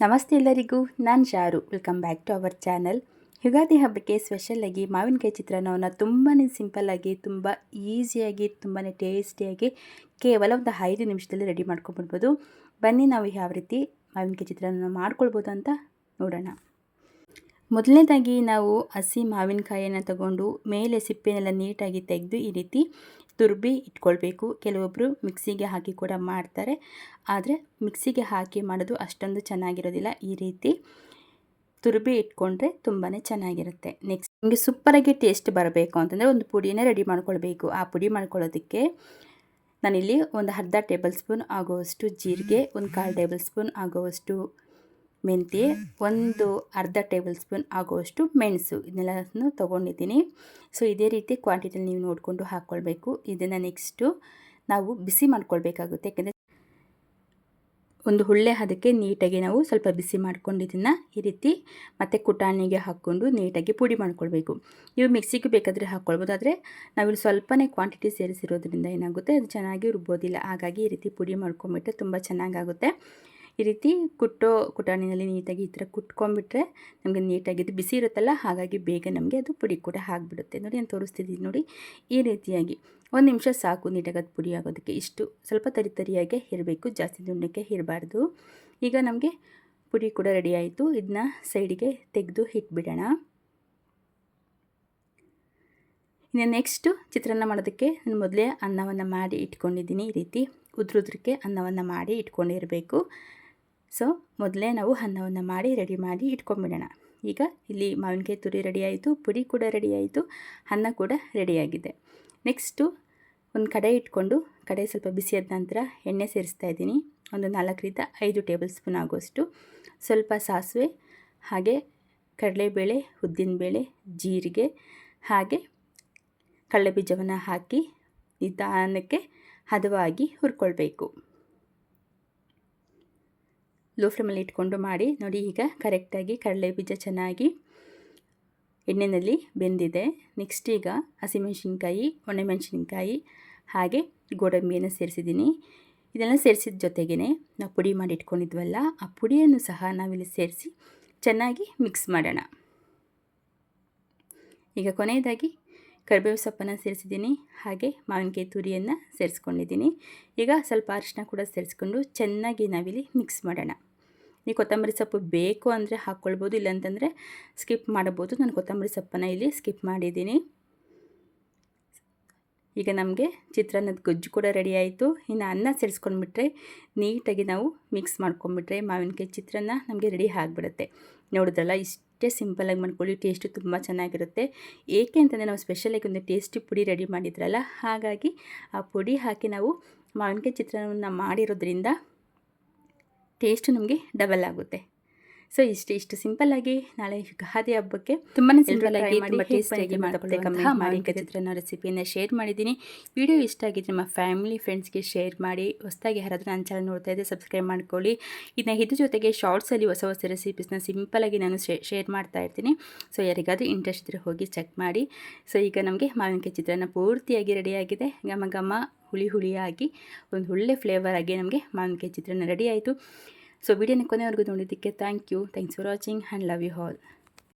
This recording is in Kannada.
ನಮಸ್ತೆ ಎಲ್ಲರಿಗೂ, ನಾನು Sharu. Welcome back to our channel Ugadi ಹಬ್ಬಕ್ಕೆ ಸ್ಪೆಷಲಾಗಿ ಮಾವಿನಕಾಯಿ ಚಿತ್ರಾನ್ನವನ್ನು ತುಂಬಾ ಸಿಂಪಲ್ಲಾಗಿ ತುಂಬ ಈಸಿಯಾಗಿ ತುಂಬಾ ಟೇಸ್ಟಿಯಾಗಿ ಕೇವಲ ಒಂದು ಐದು ನಿಮಿಷದಲ್ಲಿ ರೆಡಿ ಮಾಡ್ಕೊಂಡ್ಬಿಡ್ಬೋದು. ಬನ್ನಿ ನಾವು ಯಾವ ರೀತಿ ಮಾವಿನಕಾಯಿ ಚಿತ್ರಾನ್ನ ಮಾಡ್ಕೊಳ್ಬೋದು ಅಂತ ನೋಡೋಣ. ಮೊದಲನೇದಾಗಿ ನಾವು ಹಸಿ ಮಾವಿನಕಾಯಿಯನ್ನು ತಗೊಂಡು ಮೇಲೆ ಸಿಪ್ಪೆನೆಲ್ಲ ನೀಟಾಗಿ ತೆಗೆದು ಈ ರೀತಿ ತುರ್ಬಿ ಇಟ್ಕೊಳ್ಬೇಕು. ಕೆಲವೊಬ್ಬರು ಮಿಕ್ಸಿಗೆ ಹಾಕಿ ಕೂಡ ಮಾಡ್ತಾರೆ. ಆದರೆ ಮಿಕ್ಸಿಗೆ ಹಾಕಿ ಮಾಡೋದು ಅಷ್ಟೊಂದು ಚೆನ್ನಾಗಿರೋದಿಲ್ಲ. ಈ ರೀತಿ ತುರ್ಬಿ ಇಟ್ಕೊಂಡ್ರೆ ತುಂಬಾ ಚೆನ್ನಾಗಿರುತ್ತೆ. ನೆಕ್ಸ್ಟ್ ನಿಮಗೆ ಸೂಪರಾಗಿ ಟೇಸ್ಟ್ ಬರಬೇಕು ಅಂತಂದರೆ ಒಂದು ಪುಡಿನೇ ರೆಡಿ ಮಾಡ್ಕೊಳ್ಬೇಕು. ಆ ಪುಡಿ ಮಾಡ್ಕೊಳ್ಳೋದಕ್ಕೆ ನಾನಿಲ್ಲಿ ಒಂದು ಅರ್ಧ ಟೇಬಲ್ ಸ್ಪೂನ್ ಆಗುವಷ್ಟು ಜೀರಿಗೆ, ಒಂದು ಕಾಲು ಟೇಬಲ್ ಸ್ಪೂನ್ ಆಗುವಷ್ಟು ಮೆಂತ್ಯ ಒಂದು ಅರ್ಧ ಟೇಬಲ್ ಸ್ಪೂನ್ ಆಗುವಷ್ಟು ಮೆಣಸು ಇದನ್ನೆಲ್ಲನೂ ತೊಗೊಂಡಿದ್ದೀನಿ. ಸೊ ಇದೇ ರೀತಿ ಕ್ವಾಂಟಿಟಿಲಿ ನೀವು ನೋಡಿಕೊಂಡು ಹಾಕ್ಕೊಳ್ಬೇಕು. ಇದನ್ನು ನೆಕ್ಸ್ಟು ನಾವು ಬಿಸಿ ಮಾಡ್ಕೊಳ್ಬೇಕಾಗುತ್ತೆ. ಯಾಕೆಂದರೆ ಒಂದು ಹುಳ್ಳೆ ಅದಕ್ಕೆ ನೀಟಾಗಿ ನಾವು ಸ್ವಲ್ಪ ಬಿಸಿ ಮಾಡ್ಕೊಂಡು ಇದನ್ನು ಈ ರೀತಿ ಮತ್ತು ಕುಟಾಣಿಗೆ ಹಾಕ್ಕೊಂಡು ನೀಟಾಗಿ ಪುಡಿ ಮಾಡ್ಕೊಳ್ಬೇಕು. ಇವು ಮಿಕ್ಸಿಗೆ ಬೇಕಾದರೆ ಹಾಕ್ಕೊಳ್ಬೋದು. ಆದರೆ ನಾವಿಲ್ಲಿ ಸ್ವಲ್ಪನೇ ಕ್ವಾಂಟಿಟಿ ಸೇರಿಸಿರೋದ್ರಿಂದ ಏನಾಗುತ್ತೆ ಅದು ಚೆನ್ನಾಗಿ ರುಬ್ಬೋದಿಲ್ಲ. ಹಾಗಾಗಿ ಈ ರೀತಿ ಪುಡಿ ಮಾಡ್ಕೊಂಬಿಟ್ರೆ ತುಂಬ ಚೆನ್ನಾಗಾಗುತ್ತೆ. ಈ ರೀತಿ ಕುಟ್ಟೋ ಕುಟಾಣಿನಲ್ಲಿ ನೀಟಾಗಿ ಈ ಥರ ಕುಟ್ಕೊಂಡ್ಬಿಟ್ರೆ ನಮಗೆ ನೀಟಾಗಿದ್ದು ಬಿಸಿ ಇರುತ್ತಲ್ಲ, ಹಾಗಾಗಿ ಬೇಗ ನಮಗೆ ಅದು ಪುಡಿ ಕೂಡ ಆಗಿಬಿಡುತ್ತೆ. ನೋಡಿ, ನಾನು ತೋರಿಸ್ತಿದ್ದೀನಿ ನೋಡಿ. ಈ ರೀತಿಯಾಗಿ ಒಂದು ನಿಮಿಷ ಸಾಕು ನೀಟಾಗಿ ಅದು ಪುಡಿ ಆಗೋದಕ್ಕೆ. ಇಷ್ಟು ಸ್ವಲ್ಪ ತರಿ ತರಿಯಾಗೆ ಇರಬೇಕು, ಜಾಸ್ತಿ ದುಂಡಕ್ಕೆ ಇರಬಾರ್ದು. ಈಗ ನಮಗೆ ಪುಡಿ ಕೂಡ ರೆಡಿ ಆಯಿತು. ಇದನ್ನ ಸೈಡಿಗೆ ತೆಗೆದು ಇಟ್ಬಿಡೋಣ. ಇನ್ನು ನೆಕ್ಸ್ಟು ಚಿತ್ರಾನ್ನ ಮಾಡೋದಕ್ಕೆ ನಾನು ಮೊದಲೇ ಅನ್ನವನ್ನು ಮಾಡಿ ಇಟ್ಕೊಂಡಿದ್ದೀನಿ. ಈ ರೀತಿ ಉದ್ರುದ್ರಕ್ಕೆ ಅನ್ನವನ್ನು ಮಾಡಿ ಇಟ್ಕೊಂಡಿರಬೇಕು. ಸೊ ಮೊದಲೇ ನಾವು ಅನ್ನವನ್ನು ಮಾಡಿ ರೆಡಿ ಮಾಡಿ ಇಟ್ಕೊಂಡ್ಬಿಡೋಣ ಈಗ ಇಲ್ಲಿ ಮಾವಿನಕಾಯಿ ತುರಿ ರೆಡಿ ಆಯಿತು, ಪುಡಿ ಕೂಡ ರೆಡಿ ಆಯಿತು, ಅನ್ನ ಕೂಡ ರೆಡಿಯಾಗಿದೆ ನೆಕ್ಸ್ಟು ಒಂದು ಕಡೆ ಇಟ್ಕೊಂಡು ಕಡೆ ಸ್ವಲ್ಪ ಬಿಸಿಯಾದ ನಂತರ ಎಣ್ಣೆ ಸೇರಿಸ್ತಾ ಇದ್ದೀನಿ. ಒಂದು ನಾಲ್ಕರಿಂದ ಐದು ಟೇಬಲ್ ಸ್ಪೂನ್ ಆಗೋಷ್ಟು. ಸ್ವಲ್ಪ ಸಾಸಿವೆ, ಹಾಗೆ ಕಡಲೆಬೇಳೆ, ಉದ್ದಿನಬೇಳೆ, ಜೀರಿಗೆ, ಹಾಗೆ ಕಡಲೆ ಬೀಜವನ್ನು ಹಾಕಿ ನಿಧಾನಕ್ಕೆ ಹದವಾಗಿ ಹುರ್ಕೊಳ್ಬೇಕು. ಲೋ ಫ್ಲೇಮಲ್ಲಿ ಇಟ್ಕೊಂಡು ಮಾಡಿ ನೋಡಿ ಈಗ ಕರೆಕ್ಟಾಗಿ ಕಡಲೆ ಬೀಜ ಚೆನ್ನಾಗಿ ಎಣ್ಣೆಯಲ್ಲಿ ಬೆಂದಿದೆ. ನೆಕ್ಸ್ಟ್ ಈಗ ಹಸಿಮೆಣ್ಸಿನ್ಕಾಯಿ ಒಣಮೆಣಸಿನ್ಕಾಯಿ ಹಾಗೆ ಗೋಡಂಬಿಯನ್ನು ಸೇರಿಸಿದ್ದೀನಿ. ಇದೆಲ್ಲ ಸೇರಿಸಿದ ಜೊತೆಗೇ ನಾವು ಪುಡಿ ಮಾಡಿ ಇಟ್ಕೊಂಡಿದ್ವಲ್ಲ, ಆ ಪುಡಿಯನ್ನು ಸಹ ನಾವಿಲ್ಲಿ ಸೇರಿಸಿ ಚೆನ್ನಾಗಿ ಮಿಕ್ಸ್ ಮಾಡೋಣ. ಈಗ ಕೊನೆಯದಾಗಿ ಕರಿಬೇವು ಸೊಪ್ಪನ್ನು ಸೇರಿಸಿದ್ದೀನಿ. ಹಾಗೆ ಮಾವಿನಕಾಯಿ ತುರಿಯನ್ನು ಸೇರಿಸ್ಕೊಂಡಿದ್ದೀನಿ. ಈಗ ಸ್ವಲ್ಪ ಅರಿಶಿನ ಕೂಡ ಸೇರಿಸ್ಕೊಂಡು ಚೆನ್ನಾಗಿ ನಾವಿಲ್ಲಿ ಮಿಕ್ಸ್ ಮಾಡೋಣ. ನೀವು ಕೊತ್ತಂಬರಿ ಸೊಪ್ಪು ಬೇಕು ಅಂದರೆ ಹಾಕ್ಕೊಳ್ಬೋದು, ಇಲ್ಲಾಂತಂದರೆ ಸ್ಕಿಪ್ ಮಾಡ್ಬೋದು ನಾನು ಕೊತ್ತಂಬರಿ ಸೊಪ್ಪನ್ನು ಇಲ್ಲಿ ಸ್ಕಿಪ್ ಮಾಡಿದ್ದೀನಿ. ಈಗ ನಮಗೆ ಚಿತ್ರಾನ್ನದ ಗೊಜ್ಜು ಕೂಡ ರೆಡಿ ಆಯಿತು. ಇನ್ನು ಅನ್ನ ಸೇರಿಸ್ಕೊಂಡ್ಬಿಟ್ರೆ ನೀಟಾಗಿ ನಾವು ಮಿಕ್ಸ್ ಮಾಡ್ಕೊಂಡ್ಬಿಟ್ರೆ ಮಾವಿನಕಾಯಿ ಚಿತ್ರಾನ್ನ ನಮಗೆ ರೆಡಿ ಆಗಿಬಿಡುತ್ತೆ. ನೋಡಿದ್ರಲ್ಲ ಇಷ್ಟೇ ಸಿಂಪಲಾಗಿ ಮಾಡ್ಕೊಳ್ಳಿ ಟೇಸ್ಟು ತುಂಬ ಚೆನ್ನಾಗಿರುತ್ತೆ. ಏಕೆ ಅಂತಂದರೆ ನಾವು ಸ್ಪೆಷಲಾಗಿ ಒಂದು ಟೇಸ್ಟಿ ಪುಡಿ ರೆಡಿ ಮಾಡಿದ್ರಲ್ಲ, ಹಾಗಾಗಿ ಆ ಪುಡಿ ಹಾಕಿ ನಾವು ಮಾವಿನಕಾಯಿ ಚಿತ್ರಾನ್ನವನ್ನು ಮಾಡಿರೋದ್ರಿಂದ ಟೇಸ್ಟು ನಮಗೆ ಡಬಲ್ ಆಗುತ್ತೆ. ಸೊ ಇಷ್ಟು ಇಷ್ಟು ಆಗಿ ನಾಳೆ ಯುಗಾದಿ ಹಬ್ಬಕ್ಕೆ ತುಂಬಾ ಸಿಂಪಲ್ಲಾಗಿ ತುಂಬ ಟೇಸ್ಟಿಯಾಗಿ ಚಿತ್ರಾನ್ನ ರೆಸಿಪಿಯನ್ನು ಶೇರ್ ಮಾಡಿದ್ದೀನಿ. ವಿಡಿಯೋ ಇಷ್ಟ ಆಗಿದ್ರೆ ನಮ್ಮ ಫ್ಯಾಮಿಲಿ ಫ್ರೆಂಡ್ಸ್ಗೆ ಶೇರ್ ಮಾಡಿ ಹೊಸದಾಗಿ ಯಾರಾದರೂ ನನ್ನ ಚಾನಲ್ ನೋಡ್ತಾ ಇದ್ದೆ ಸಬ್ಸ್ಕ್ರೈಬ್ ಮಾಡ್ಕೊಳ್ಳಿ. ಇದನ್ನ ಇದ್ರ ಜೊತೆಗೆ ಶಾರ್ಟ್ಸಲ್ಲಿ ಹೊಸ ಹೊಸ ರೆಸಿಪೀಸ್ನ ಆಗಿ ನಾನು ಶೇರ್ ಮಾಡ್ತಾ ಇರ್ತೀನಿ. ಸೊ ಯಾರಿಗಾದರೂ ಇಂಟ್ರೆಸ್ಟ್ ಇದ್ದರೆ ಹೋಗಿ ಚೆಕ್ ಮಾಡಿ. ಸೊ ಈಗ ನಮಗೆ ಮಾವಿನಕಾಯಿ ಚಿತ್ರಾನ್ನ ಪೂರ್ತಿಯಾಗಿ ರೆಡಿಯಾಗಿದೆ ಘಮ ಘಮ ಹುಳಿ ಹುಳಿಯಾಗಿ ಒಂದು ಒಳ್ಳೆ ಫ್ಲೇವರ್ ಆಗಿ ನಮಗೆ ಮಾವಿನಕಾಯಿ ಚಿತ್ರಾನ್ನ ರೆಡಿ ಆಯಿತು. ಸೊ ವಿಡಿಯೋನ ಕೊನೆವರೆಗೂ ನೋಡಿದ್ದಕ್ಕೆ thank you thanks for watching and love you all